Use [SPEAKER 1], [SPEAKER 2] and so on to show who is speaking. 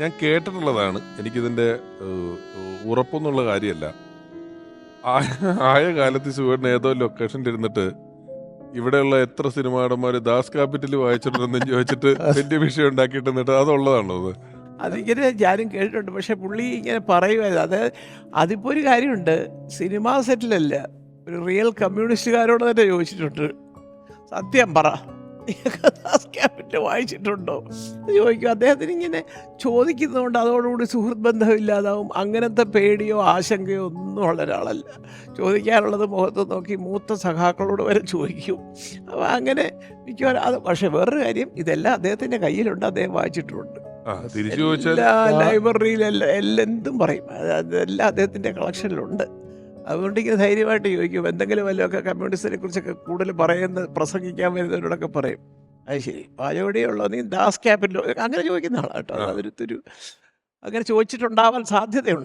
[SPEAKER 1] ഞാൻ കേട്ടിട്ടുള്ളതാണ്. എനിക്കിതിന്റെ ഉറപ്പൊന്നുള്ള കാര്യമല്ല. ആയ കാലത്ത് ശിവേടിന് ഏതോ ലൊക്കേഷനിൽ ഇരുന്നിട്ട് ഇവിടെയുള്ള എത്ര സിനിമാടന്മാർ ദാസ് ക്യാപിറ്റൽ വായിച്ചിട്ടുണ്ടെന്ന് ചോദിച്ചിട്ട് വലിയ വിഷയം ഉണ്ടാക്കിയിട്ട് എന്നിട്ട് അതുള്ളതാണോ അത്?
[SPEAKER 2] അതിങ്ങനെ ഞാനും കേട്ടിട്ടുണ്ട്. പക്ഷെ പുള്ളി ഇങ്ങനെ പറയുമായിരുന്നു അത് അതിപ്പോൾ ഒരു കാര്യമുണ്ട്. സിനിമാ സെറ്റിലല്ല. ഒരു റിയൽ കമ്മ്യൂണിസ്റ്റുകാരോട് തന്നെ ചോദിച്ചിട്ടുണ്ട്. സത്യം പറ. നീയൊക്കെ ദാസ് ക്യാപിറ്റൽ വായിച്ചിട്ടുണ്ടോ? ചോദിക്കും. അദ്ദേഹത്തിന് ഇങ്ങനെ ചോദിക്കുന്നതുകൊണ്ട് അതോടുകൂടി സുഹൃത്ത് ബന്ധമില്ലാതാവും. അങ്ങനത്തെ പേടിയോ ആശങ്കയോ ഒന്നും ഉള്ള ഒരാളല്ല. ചോദിക്കാനുള്ളത് മുഖത്ത് നോക്കി മൂത്ത സഖാക്കളോട് വരെ ചോദിക്കും. അപ്പോൾ അങ്ങനെ മിക്കവാറും അത് പക്ഷേ വേറൊരു കാര്യം ഇതെല്ലാം അദ്ദേഹത്തിന്റെ കയ്യിലുണ്ട്. അദ്ദേഹം
[SPEAKER 1] വായിച്ചിട്ടുണ്ട്.
[SPEAKER 2] എല്ലാ ലൈബ്രറിയിലെല്ലാം എല്ലാം എന്തും പറയും. അത് അതെല്ലാം അദ്ദേഹത്തിന്റെ കളക്ഷനിലുണ്ട് അതുകൊണ്ട് ഇങ്ങനെ ധൈര്യമായിട്ട് ചോദിക്കും എന്തെങ്കിലും വല്ലതൊക്കെ കമ്മ്യൂണിസ്റ്റിനെ കുറിച്ചൊക്കെ കൂടുതൽ പറയുന്ന പ്രസംഗിക്കാൻ വരുന്നവരോടൊക്കെ പറയും. അത് ശരി. പാചകടിയുള്ളോ നീ ദാസ് ക്യാപിറ്റലോ? അങ്ങനെ ചോദിക്കുന്ന ആളാട്ടോ. അതൊരു അങ്ങനെ ചോദിച്ചിട്ടുണ്ടാവാൻ സാധ്യതയുണ്ട്.